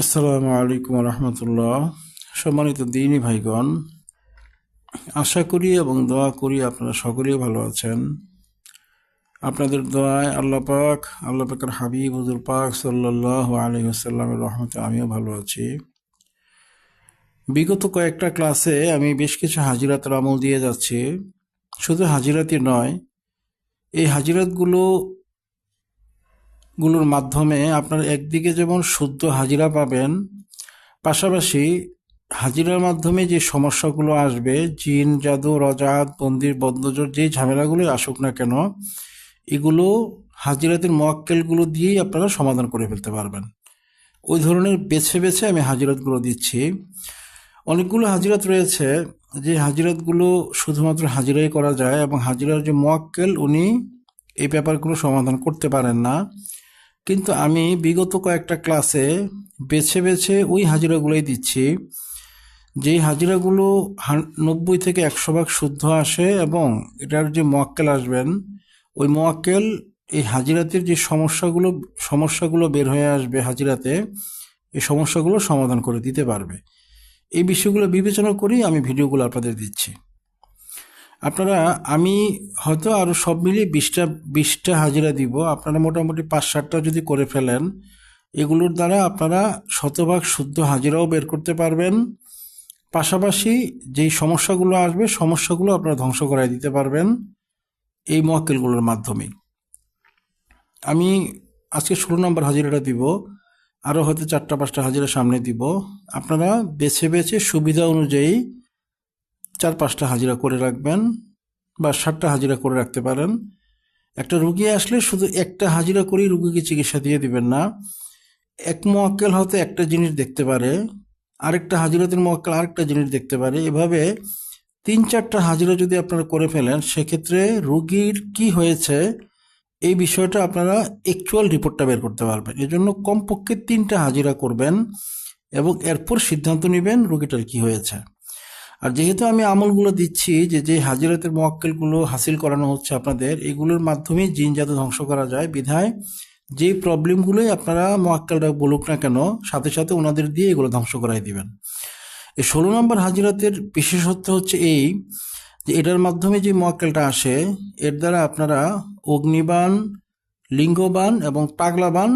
আসসালামু আলাইকুম রহমতুল্লাহ। সম্মানিত দিনী ভাইগণ, আশা করি এবং দোয়া করি আপনারা সকলেই ভালো আছেন। আপনাদের দোয়ায় আল্লাহ পাক, আল্লাহ পাকের হাবিব হুজুর পাক সাল্লাহ আলী রহমতে আমিও ভালো আছি। বিগত কয়েকটা ক্লাসে আমি বেশ কিছু হাজিরাতের আমল দিয়ে যাচ্ছি। শুধু হাজিরাতই নয়, এই হাজিরাতগুলো গুলোর মাধ্যমে আপনার একদিকে যেমন শুদ্ধ হাজিরা পাবেন, পাশাপাশি হাজিরার মাধ্যমে যে সমস্যাগুলো আসবে, জিন, জাদু, রজাত, বন্দির বদ্ধজোর যে ঝামেলাগুলো আসুক না কেন, এগুলো হাজিরাতের মোয়াক্কেলগুলো দিয়েই আপনারা সমাধান করে ফেলতে পারবেন। ওই ধরনের বেছে বেছে আমি হাজিরাতগুলো দিচ্ছি। অনেকগুলো হাজিরাত রয়েছে, যে হাজিরাতগুলো শুধুমাত্র হাজিরাই করা যায় এবং হাজিরার যে মোয়াক্কেল, উনি এই ব্যাপারগুলো সমাধান করতে পারেন না। কিন্তু আমি বিগত কয়েকটা ক্লাসে বেছে বেছে ওই হাজিরাগুলোই দিচ্ছি। যেই হাজিরাগুলো নব্বই থেকে একশো ভাগ শুদ্ধ আসে এবং এটার যে মোয়াক্কেল আসবেন, ওই মোয়াক্কেল এই হাজিরাতের যে সমস্যাগুলো সমস্যাগুলো বের হয়ে আসবে হাজিরাতে, এই সমস্যাগুলো সমাধান করে দিতে পারবে। এই বিষয়গুলো বিবেচনা করেই আমি ভিডিওগুলো আপনাদের দিচ্ছি। আপনারা, আমি হয়তো আরও সব মিলিয়ে বিশটা বিশটা হাজিরা দিব। আপনারা মোটামুটি পাঁচ, সাতটা যদি করে ফেলেন, এগুলোর দ্বারা আপনারা শতভাগ শুদ্ধ হাজিরাও বের করতে পারবেন। পাশাপাশি যেই সমস্যাগুলো আসবে, সমস্যাগুলো আপনারা ধ্বংস করাই দিতে পারবেন এই মক্কেলগুলোর মাধ্যমে। আমি আজকে ষোলো নম্বর হাজিরাটা দিব আরও হয়তো চারটা, পাঁচটা হাজিরা সামনে দিব। আপনারা বেছে বেছে সুবিধা অনুযায়ী চার পাঁচটা হাজিরা করে রাখবেন বা ষাটটা হাজিরা করে রাখতে পারেন। একটা রুগী আসলে শুধু একটা হাজিরা করেই রুগীকে চিকিৎসা দিয়ে দিবেন না। এক মোয়াক্কেল হয়তো একটা জিনিস দেখতে পারে, আরেকটা হাজিরাতের মোয়াক্কেল আরেকটা জিনিস দেখতে পারে। এভাবে তিন চারটা হাজিরা যদি আপনারা করে ফেলেন, সেক্ষেত্রে রুগীর কি হয়েছে এই বিষয়টা আপনারা অ্যাকচুয়াল রিপোর্টটা বের করতে পারবেন। এজন্য কমপক্ষে তিনটা হাজিরা করবেন এবং এরপর সিদ্ধান্ত নেবেন রুগীটার কি হয়েছে। আর যেহেতু আমি আমলগুলো দিচ্ছি, যে যে হাজিরাতের মোয়াক্কেলগুলো হাসিল করানো হচ্ছে আপনাদের, এগুলোর মাধ্যমে জিন জাদু ধ্বংস করা যায়। বিধায় যে প্রবলেমগুলোই আপনারা মোয়াক্কেলটা বলুক না কেন, সাথে সাথে ওনাদের দিয়ে এগুলো ধ্বংস করাই দিবেন। এই ষোলো নম্বর হাজিরাতের বিশেষত্ব হচ্ছে এই, যে এটার মাধ্যমে যে মোয়াক্কেলটা আসে, এর দ্বারা আপনারা অগ্নিবান লিঙ্গবান এবং পাগলাবান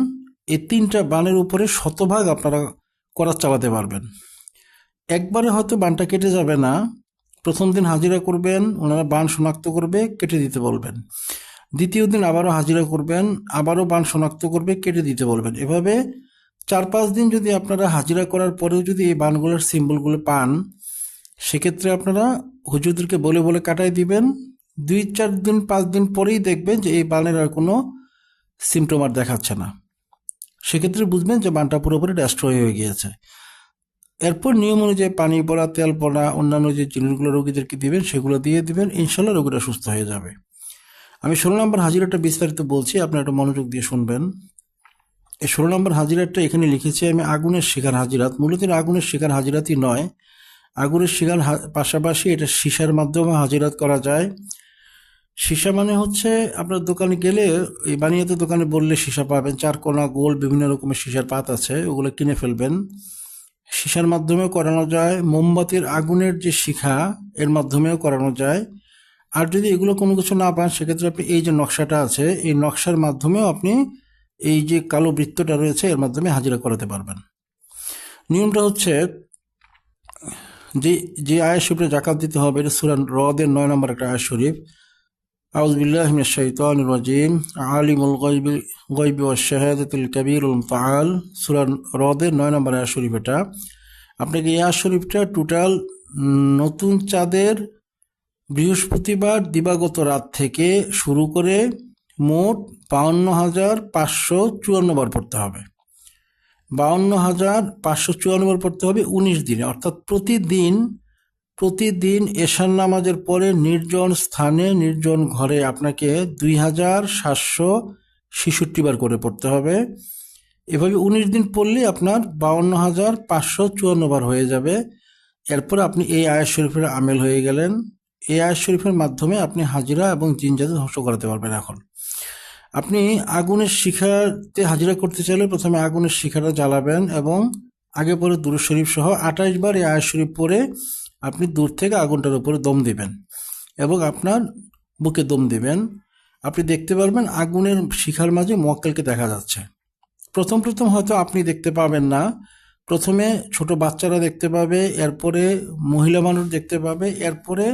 এই তিনটা বানের উপরে শতভাগ আপনারা করার চালাতে পারবেন। একবারে হয়তো বানটা কেটে যাবে না। প্রথম দিন হাজিরা করবেন, ওনারা বান শনাক্ত করবে, কেটে দিতে বলবেন। দ্বিতীয় দিন আবারও হাজিরা করবেন, আবারও বান শনাক্ত করবে, কেটে দিতে বলবেন। এভাবে চার পাঁচ দিন যদি আপনারা হাজিরা করার পরেও যদি এই বানগুলোর সিম্বলগুলো পান, সেক্ষেত্রে আপনারা হুজুরদেরকে বলে বলে কাটাই দিবেন। দুই চার দিন, পাঁচ দিন পরেই দেখবেন যে এই বানের আর কোনো সিমটম আর দেখাচ্ছে না। সেক্ষেত্রে বুঝবেন যে বানটা পুরোপুরি ডেস্ট্রয় হয়ে গিয়েছে। এরপর নিয়ম অনুযায়ী পানি পড়া, তেল পড়া, অন্যান্য যে জিনিসগুলো রোগীদেরকে দিবেন, সেগুলো দিয়ে দিবেন, ইনশাল্লাহ রোগীরা সুস্থ হয়ে যাবে। আমি ষোলো নম্বর হাজিরাটা বিস্তারিত বলছি, আপনারা একটা মনোযোগ দিয়ে শুনবেন। এই ষোলো নম্বর হাজিরাটা এখানে লিখেছি আমি, আগুনের শিকার হাজিরাত। মূলত আগুনের শিকার হাজিরাতই নয়। আগুনের শিকার পাশাপাশি এটা সীসার মাধ্যমে হাজিরাত করা যায়। সীসা মানে হচ্ছে আপনার দোকানে গেলে, এই বানিয়াতে দোকানে বললে সীসা পাবেন। চার কোনা গোল, বিভিন্ন রকমের সীসার পাত আছে, ওগুলো কিনে ফেলবেন। সীসার মাধ্যমেও করানো যায়, মোমবাতির আগুনের যে শিখা, এর মাধ্যমেও করানো যায়। আর যদি এগুলো কোনো কিছু না পান, সেক্ষেত্রে আপনি এই যে নকশাটা আছে, এই নকশার মাধ্যমেও আপনি এই যে কালো বৃত্তটা রয়েছে, এর মাধ্যমে হাজিরা করাতে পারবেন। নিয়মটা হচ্ছে যে যে আয়াস শরীফে জাকাত দিতে হবে, এটা সুরান রদের নয় নম্বর একটা আয়াস শরীফ। আউজবিল্লাহ শাহিতান রাজিম আলিমুল গইবি গইবি ও শাহাদাতুল কবিরুল তাল সুরান রদের নয় নম্বর আয়াস শরীফ এটা আপনাকে আয়াস শরীফটা টোটাল নতুন চাঁদের বৃহস্পতিবার দিবাগত রাত থেকে শুরু করে মোট বাউন্ন হাজার পাঁচশো চুয়ান্ন বার পড়তে হবে। বাউন্ন হাজার পাঁচশো চুয়ান্ন বার পড়তে হবে উনিশ দিনে। অর্থাৎ প্রতিদিন প্রতিদিন এশার নামাজের পরে নির্জন স্থানে, নির্জন ঘরে আপনাকে দুই হাজার সাতশো ছেষট্টি বার করে পড়তে হবে। এভাবে উনিশ দিন পড়লে আপনার বাউন্ন হাজার পাঁচশো চুয়ান্ন বার হয়ে যাবে। এরপর আপনি এই আয়াস শরীফের আমেল হয়ে গেলেন। এই আয়াস শরীফের মাধ্যমে আপনি হাজিরা এবং জিনজাতে ধ্বংস করাতে পারবেন এখন। আপনি আগুনের শিখাতে হাজিরা করতে চাইলে প্রথমে আগুনের শিখাটা জ্বালাবেন এবং আগে পরে দুরু শরীফ সহ আঠাশ বার এই আয়াত শরীফ পরে আপনি দূর থেকে আগুনটার উপরে দম দেবেন এবং আপনার বুকে দম দেবেন। আপনি দেখতে পারবেন আগুনের শিখার মাঝে মোয়াক্কেলকে দেখা যাচ্ছে। প্রথম প্রথম হয়তো আপনি দেখতে পাবেন না। প্রথমে ছোট বাচ্চারা দেখতে পাবে, এরপরে মহিলা মানুষ দেখতে পাবে, এরপরে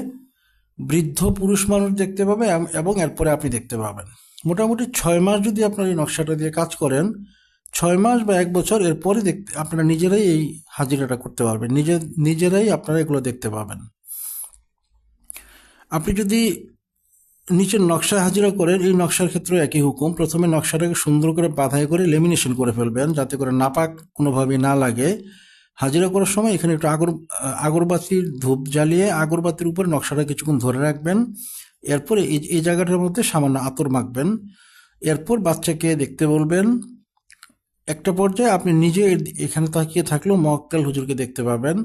বৃদ্ধ পুরুষ মানুষ দেখতে পাবে এবং এরপরে আপনি দেখতে পাবেন। মোটামুটি ছয় মাস যদি আপনার এই নকশাটা দিয়ে কাজ করেন ছয় মাস বা এক বছর এরপরে দেখতে আপনারা নিজেরাই এই হাজিরাটা করতে পারবেন। নিজে, নিজেরাই আপনারা এগুলো দেখতে পাবেন। আপনি যদি নিচের নকশা হাজিরা করেন, এই নকশার ক্ষেত্রে একই হুকুম। প্রথমে নকশাটাকে সুন্দর করে বাধাই করে লেমিনেশন করে ফেলবেন, যাতে করে নাপাক কোনোভাবে না লাগে। হাজিরা করার সময় এখানে একটু আগর, আগরবাতির ধূপ জ্বালিয়ে আগরবাতির উপরে নকশাটা কিছুক্ষণ ধরে রাখবেন। এরপরে এই এই জায়গাটার মধ্যে সামান্য আতর মাখবেন। এরপর বাচ্চাকে দেখতে বলবেন একটা পর্যায়ে আপনি নিজে এখানে তাকিয়ে থাকলেও মক্কেল হুজুরকে দেখতে পাবেন।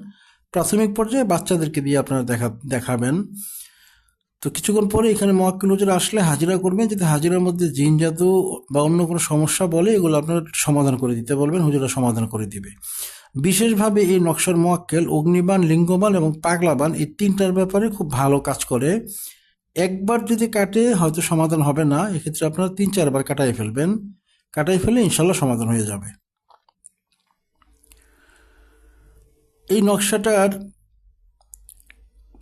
প্রাথমিক পর্যায়ে বাচ্চাদেরকে দিয়ে আপনারা দেখা, দেখাবেন। তো কিছুক্ষণ পরে এখানে মহাক্কিল হুজুর আসলে হাজিরা করবেন যদি হাজিরার মধ্যে জিন জাদু বা অন্য কোনো সমস্যা বলে এগুলো আপনার সমাধান করে দিতে বলবেন হুজুরা সমাধান করে দিবে। বিশেষভাবে এই নকশার মোয়াক্কেল অগ্নিবান, লিঙ্গবান এবং পাগলাবান এই তিনটার ব্যাপারে খুব ভালো কাজ করে। একবার যদি কাটে হয়তো সমাধান হবে না, এক্ষেত্রে আপনারা তিন, চারবার কাটাই ফেলবেন। কাটাই ফেলে ইনশাল্লাহ সমাধান হয়ে যাবে। এই নকশাটার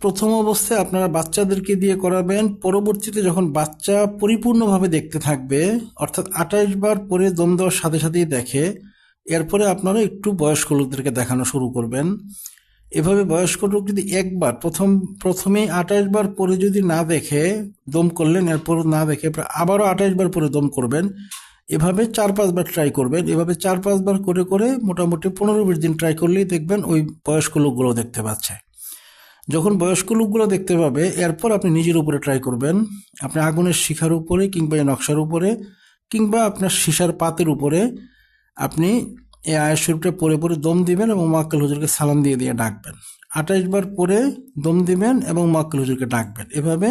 প্রথম অবস্থায় আপনারা বাচ্চাদেরকে দিয়ে করাবেন। পরবর্তীতে যখন বাচ্চা পরিপূর্ণভাবে দেখতে থাকবে, অর্থাৎ আঠাশ বার পরে দম দেওয়ার সাথে সাথেই দেখে, এরপরে আপনারা একটু বয়স্ক লোকদেরকে দেখানো শুরু করবেন। এভাবে বয়স্ক লোক যদি একবার, প্রথম প্রথমেই আঠাশ বার পরে যদি না দেখে দম করলেন, এরপর না দেখে আবারও আঠাশ বার পরে দম করবেন এভাবে চার পাঁচবার ট্রাই করবেন। এভাবে চার পাঁচবার করে করে মোটামুটি পনেরো বিশ দিন ট্রাই করলেই দেখবেন ওই বয়স্ক লোকগুলো দেখতে পাচ্ছে। যখন বয়স্ক লোকগুলো দেখতে পাবে, এরপর আপনি নিজের উপরে ট্রাই করবেন। আপনি আগুনের শিখার উপরে কিংবা এই নকশার উপরে কিংবা আপনার সীসার পাতের উপরে আপনি এই আয়ের শরীফটা পরে পরে দম দিবেন এবং মাক্কাল হুজুরকে সালাম দিয়ে দিয়ে ডাকবেন। আঠাইশ বার পরে দম দিবেন এবং মাক্কাল হুজুরকে ডাকবেন। এভাবে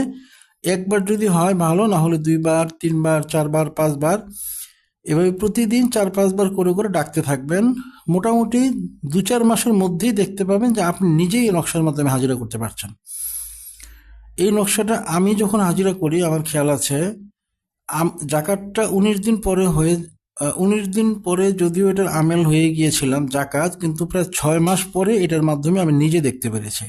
একবার যদি হয় ভালো, না হলে দুইবার, তিনবার, চারবার, পাঁচবার এভাবে প্রতিদিন চার পাঁচবার করে করে ডাকতে থাকবেন। মোটামুটি দু চার মাসের মধ্যেই দেখতে পাবেন যে আপনি নিজেই নকশার মাধ্যমে হাজিরা করতে পারছেন। এই নকশাটা আমি যখন হাজিরা করি, আমার খেয়াল আছে জাকাতটা উনিশ দিন পরে হয়ে উনিশ দিন পরে যদিও এটার আমেল হয়ে গিয়েছিলাম জাকাত, কিন্তু প্রায় ছয় মাস পরে এটার মাধ্যমে আমি নিজে দেখতে পেরেছি।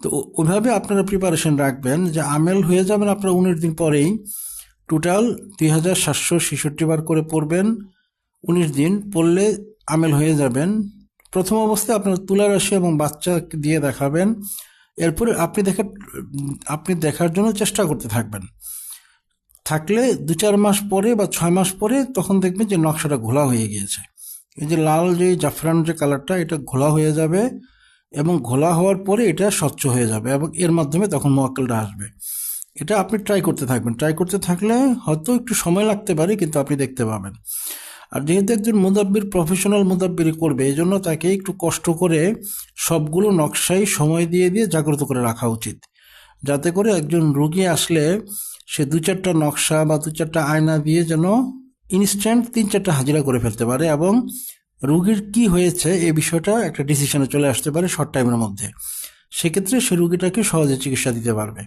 তো ওইভাবে আপনারা প্রিপারেশন রাখবেন যে আমেল হয়ে যাবেন আপনারা উনিশ দিন পরেই। টোটাল দুই হাজার সাতশো ছেষট্টি বার করে পড়বেন, উনিশ দিন পড়লে আমেল হয়ে যাবেন। প্রথম অবস্থায় আপনার তুলা রাশি এবং বাচ্চা দিয়ে দেখাবেন। এরপরে আপনি দেখা, আপনি দেখার জন্য চেষ্টা করতে থাকবেন। থাকলে দু চার মাস পরে বা ছয় মাস পরে তখন দেখবেন যে নকশাটা ঘোলা হয়ে গিয়েছে। এই যে লাল যে জাফরান যে কালারটা, এটা ঘোলা হয়ে যাবে এবং ঘোলা হওয়ার পরে এটা স্বচ্ছ হয়ে যাবে এবং এর মাধ্যমে তখন মোয়াক্কেলটা আসবে। এটা আপনি ট্রাই করতে থাকবেন। ট্রাই করতে থাকলে হয়তো একটু সময় লাগতে পারে, কিন্তু আপনি দেখতে পাবেন। আর যেহেতু একজন মুদাব্বির প্রফেশনাল মুদাব্বিরি করবে এই জন্য তাকে একটু কষ্ট করে সবগুলো নকশাই সময় দিয়ে দিয়ে জাগ্রত করে রাখা উচিত। যাতে করে একজন রুগী আসলে সে দু চারটা নকশা বা দু চারটা আয়না দিয়ে যেন ইনস্ট্যান্ট তিন চারটা হাজিরা করে ফেলতে পারে এবং রুগীর কি হয়েছে এই বিষয়টা একটা ডিসিশনে চলে আসতে পারে শর্ট টাইমের মধ্যে। সেক্ষেত্রে সে রুগীটাকে সহজে চিকিৎসা দিতে পারবে।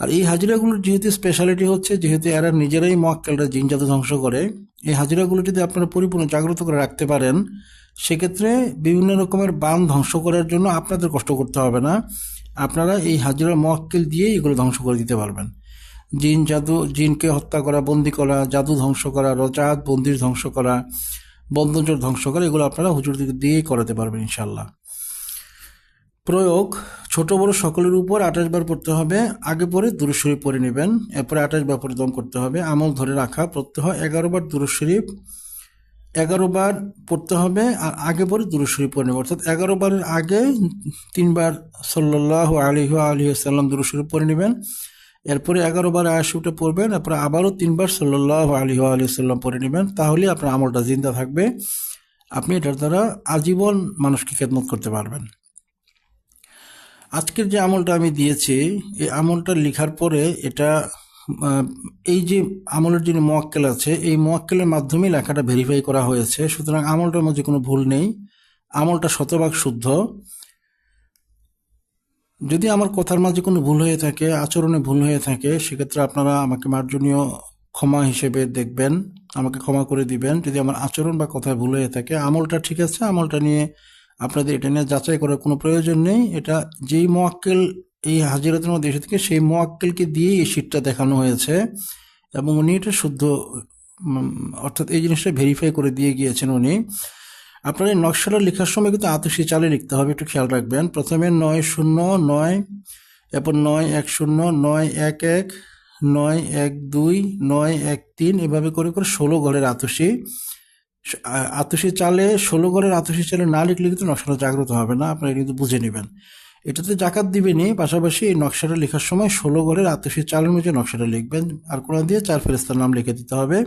আর এই হাজিরাগুলোর যেহেতু স্পেশালিটি হচ্ছে, যেহেতু এরা নিজেরাই মক্কেলরা জিন ধ্বংস করে, এই হাজিরাগুলো যদি আপনারা পরিপূর্ণ জাগ্রত করে রাখতে পারেন। সেক্ষেত্রে বিভিন্ন রকমের বান ধ্বংস করার জন্য আপনাদের কষ্ট করতে হবে না। আপনারা এই হাজিরা মক্কেল দিয়েই এগুলো ধ্বংস করে দিতে পারবেন। জিন, জাদু, জিনকে হত্যা করা, বন্দি করা, জাদু ধ্বংস করা, রজাত, বন্দির ধ্বংস করা বন্ধনজোর ধ্বংস করা, এগুলো আপনারা হুজুরদিকে দিয়েই করাতে পারবেন ইনশাল্লাহ প্রয়োগ ছোট বড় সকলের উপর আঠাশ বার পড়তে হবে, আগে পরে দুরুশরীফ পরে নেবেন, এরপরে আঠাশ বার পরে দম করতে হবে, আমল ধরে রাখা হয় এগারো বার দুরুশরীফ এগারো বার পড়তে হবে, আর আগে পরে দুরুশরীফ পরে নেবে অর্থাৎ এগারো বারের আগে তিনবার সাল্লাহ আলিহ আলী সাল্লাম দুরুশরীফ পরে নেবেন, এরপরে এগারো বার আয়াসুটা পড়বেন, এরপরে আবারও তিনবার সাল্লাহ আলিহ আলী সাল্লাম পরে নেবেন, তাহলে আপনার আমলটা জিন্দা থাকবে, আপনি এটার দ্বারা আজীবন মানুষকে খেদমত করতে পারবেন। আজকের যে আমলটা আমি দিয়েছি, এই আমলটা লেখার পরে এটা এই যে আমলের যিনি মোয়াক্কেল আছে, এই মোয়াক্কেলের মাধ্যমে লেখাটা ভেরিফাই করা হয়েছে। সুতরাং আমলটার মধ্যে কোনো ভুল নেই। আমলটা শতভাগ শুদ্ধ। যদি আমার কথার মাঝে কোনো ভুল হয়ে থাকে, আচরণে ভুল হয়ে থাকে, সেক্ষেত্রে আপনারা আমাকে মার্জনীয় ক্ষমা হিসেবে দেখবেন, আমাকে ক্ষমা করে দিবেন। যদি আমার আচরণ বা কথায় ভুল হয়ে থাকে, আমলটা ঠিক আছে, আমলটা নিয়ে আপনাদের এটা নিয়ে যাচাই করার কোনো প্রয়োজন নেই। এটা যেই মোয়াক্কেল এই হাজিরাতের মধ্যে এসে থেকে, সেই মোয়াক্কেলকে দিয়েই এই শীটটা দেখানো হয়েছে এবং উনি এটা শুদ্ধ অর্থাৎ এই জিনিসটা ভেরিফাই করে দিয়ে গিয়েছেন উনি। আপনার এই নকশাটা লেখার সময় কিন্তু আতসী চালে লিখতে হবে, একটু খেয়াল রাখবেন। প্রথমে নয় শূন্য নয়, এরপর নয় এক শূন্য, নয় এক এক, নয় এক দুই, নয় এক তিন, এভাবে করে করে ষোলো ঘরের আতসী। আতসী চালে, ষোলো ঘরের আতসী চালে না লিখলে কিন্তু নকশাটা জাগ্রত হবে না, আপনারা কিন্তু বুঝে নেবেন। এটাতে জাকাত দিবেনই, পাশাপাশি এই নকশাটা লেখার সময় ষোলো ঘরের আতসী চাল অনুযায়ী নকশাটা লিখবেন, আর কোরআন দিয়ে চার ফেরেস্তার নাম লিখে দিতে হবে।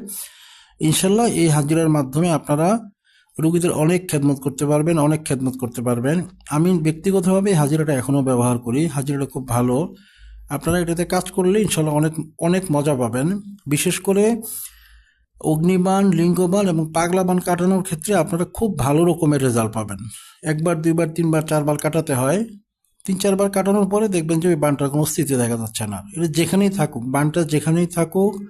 ইনশাল্লাহ এই হাজিরার মাধ্যমে আপনারা রুগীদের অনেক খেদমত করতে পারবেন, অনেক খেদমত করতে পারবেন। আমি ব্যক্তিগতভাবে হাজিরাটা এখনও ব্যবহার করি, হাজিরাটা খুব ভালো। আপনারা এটাতে কাজ করলে ইনশাল্লাহ অনেক অনেক মজা পাবেন। বিশেষ করে অগ্নিবাণ লিঙ্গবান এবং পাগলাবান কাটানোর ক্ষেত্রে আপনারা খুব ভালো রকমের রেজাল্ট পাবেন। একবার, দুইবার, তিনবার, চারবার কাটাতে হয়। তিন, চারবার কাটানোর পরে দেখবেন যে ওই বানটার কোনো স্থিতি দেখা যাচ্ছে না। এটা যেখানেই থাকুক বানটা যেখানেই থাকুক,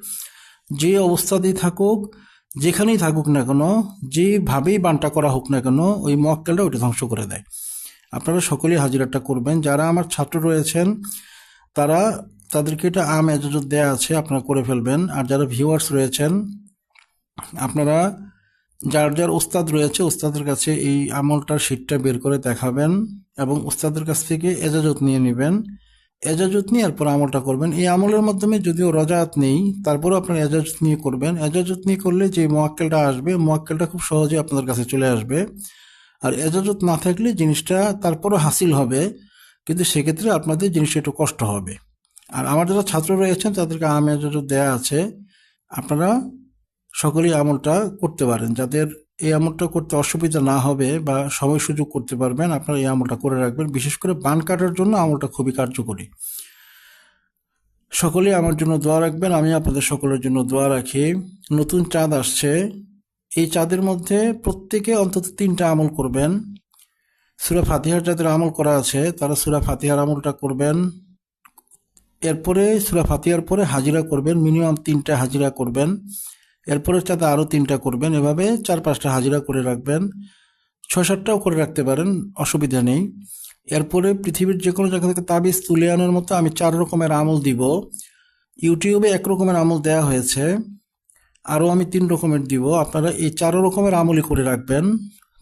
যে অবস্থাতেই থাকুক, যেখানেই থাকুক না কেন, যেভাবেই বানটা করা হোক না কেন, ওই মক্কেলটা ওইটা ধ্বংস করে দেয়। আপনারা সকলেই হাজিরাটা করবেন। যারা আমার ছাত্র রয়েছেন, তারা তাদেরকে এটা আম এজাজত দেওয়া আছে, আপনারা করে ফেলবেন। আর যারা ভিউয়ার্স রয়েছেন আপনারা যার যার ওস্তাদ রয়েছে, ওস্তাদের কাছে এই আমলটার শীটটা বের করে দেখাবেন এবং ওস্তাদের কাছ থেকে এজাজত নিয়ে নেবেন। এজাজত নিয়ে এরপর আমলটা করবেন। এই আমলের মাধ্যমে যদিও রজাত নেই, তারপরেও আপনার এজাজত নিয়ে করবেন। এজাজত নিয়ে করলে যে মোয়াক্কেলটা আসবে, মোয়াক্কেলটা খুব সহজে আপনাদের কাছে চলে আসবে। আর এজাজত না থাকলে জিনিসটা তারপরও হাসিল হবে, কিন্তু সেক্ষেত্রে আপনাদের জিনিসটা একটু কষ্ট হবে। আর আমার যারা ছাত্র রয়েছেন, তাদেরকে আম এজাজত দেওয়া আছে। আপনারা সকলেই আমলটা করতে পারেন। যাদের এই আমলটা করতে অসুবিধা না হবে বা সময় সুযোগ করতে পারবেন, আপনারা এই আমলটা করে রাখবেন। বিশেষ করে বান কাটার জন্য আমলটা খুবই কার্যকরী। সকলেই আমার জন্য দোয়া রাখবেন। আমি আপনাদের সকলের জন্য দোয়া রাখি। নতুন চাঁদ আসছে। এই চাঁদের মধ্যে প্রত্যেকে অন্তত তিনটা আমল করবেন। সুরা ফাতিহার যাদের আমল করা আছে, তারা সুরা ফাতিহার আমলটা করবেন। এরপরে, সুরা ফাতিহার পরে হাজিরা করবেন। মিনিমাম তিনটা হাজিরা করবেন। এরপরের চাঁদে আরও তিনটা করবেন। এভাবে চার পাঁচটা হাজিরা করে রাখবেন। ছয় সাতটাও করে রাখতে পারেন, অসুবিধা নেই। এরপরে পৃথিবীর যে কোনো জায়গা থেকে তাবিজ তুলে আনার মতো আমি চার রকমের আমল দিব। ইউটিউবে এক রকমের আমল দেয়া হয়েছে। আরও আমি তিন রকমের দিব। আপনারা এই চারো রকমের আমলই করে রাখবেন।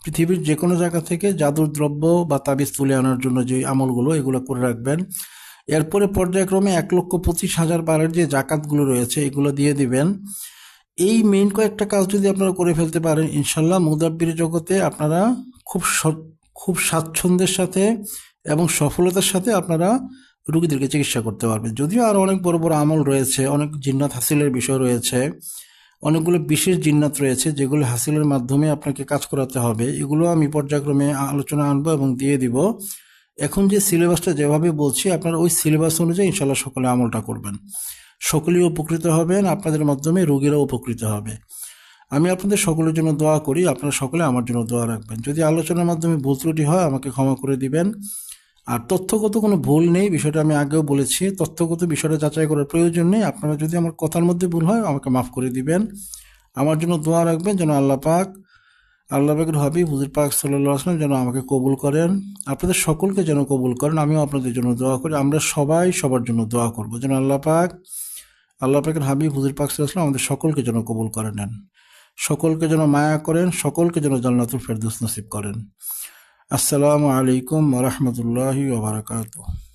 পৃথিবীর যে কোনো জায়গা থেকে জাদুর দ্রব্য বা তাবিজ তুলে আনার জন্য যে আমলগুলো, এগুলো করে রাখবেন। এরপরে পর্যায়ক্রমে এক লক্ষ পঁচিশ হাজার বারের যে জাকাতগুলো রয়েছে, এগুলো দিয়ে দিবেন। এই মেইন কয়েকটা কাজ যদি আপনারা করে ফেলতে পারেন ইনশাল্লাহ মুদাব্বির জগতে আপনারা খুব খুব স্বাচ্ছন্দ্যের সাথে এবং সফলতার সাথে আপনারা রুগীদেরকে চিকিৎসা করতে পারবেন। যদিও আরও অনেক বড় বড় আমল রয়েছে, অনেক জিন্নাত হাসিলের বিষয় রয়েছে, অনেকগুলো বিশেষ জিন্নাত রয়েছে যেগুলো হাসিলের মাধ্যমে আপনাকে কাজ করাতে হবে। এগুলো আমি পর্যায়ক্রমে আলোচনা আনব এবং দিয়ে দিব। এখন যে সিলেবাসটা যেভাবে বলছি, আপনারা ওই সিলেবাস অনুযায়ী ইনশাল্লাহ সকলে আমলটা করবেন। সকলেই উপকৃত হবেন, আপনাদের মাধ্যমে রোগীরাও উপকৃত হবে। আমি আপনাদের সকলের জন্য দোয়া করি, আপনারা সকলে আমার জন্য দোয়া রাখবেন। যদি আলোচনার মাধ্যমে ভুল ত্রুটি হয়, আমাকে ক্ষমা করে দিবেন। আর তথ্যগত কোনো ভুল নেই, বিষয়টা আমি আগেও বলেছি, তথ্যগত বিষয়টা যাচাই করার প্রয়োজন নেই। আপনারা যদি আমার কথার মধ্যে ভুল হয়, আমাকে মাফ করে দিবেন। আমার জন্য দোয়া রাখবেন যেন আল্লাহ পাক, আল্লাহ পাকের হাবিব, হুজুর পাক সাল্লাহ আসলাম যেন আমাকে কবুল করেন। আপনাদের সকলকে যেন কবুল করেন, আমিও আপনাদের জন্য দোয়া করি। আমরা সবাই সবার জন্য দোয়া করব। যেন আল্লাহ পাক আল্লাহ পাকের হাবিব হুজুর পাক সাল্লাল্লাহু আমাদের সকলকে যেন কবুল করে নেন। সকলকে যেন মায়া করেন, সকলকে যেন জান্নাতুল ফেরদুস নসিব করেন। আসসালামু আলাইকুম রহমতুল্লাহ বারাকাতুহু।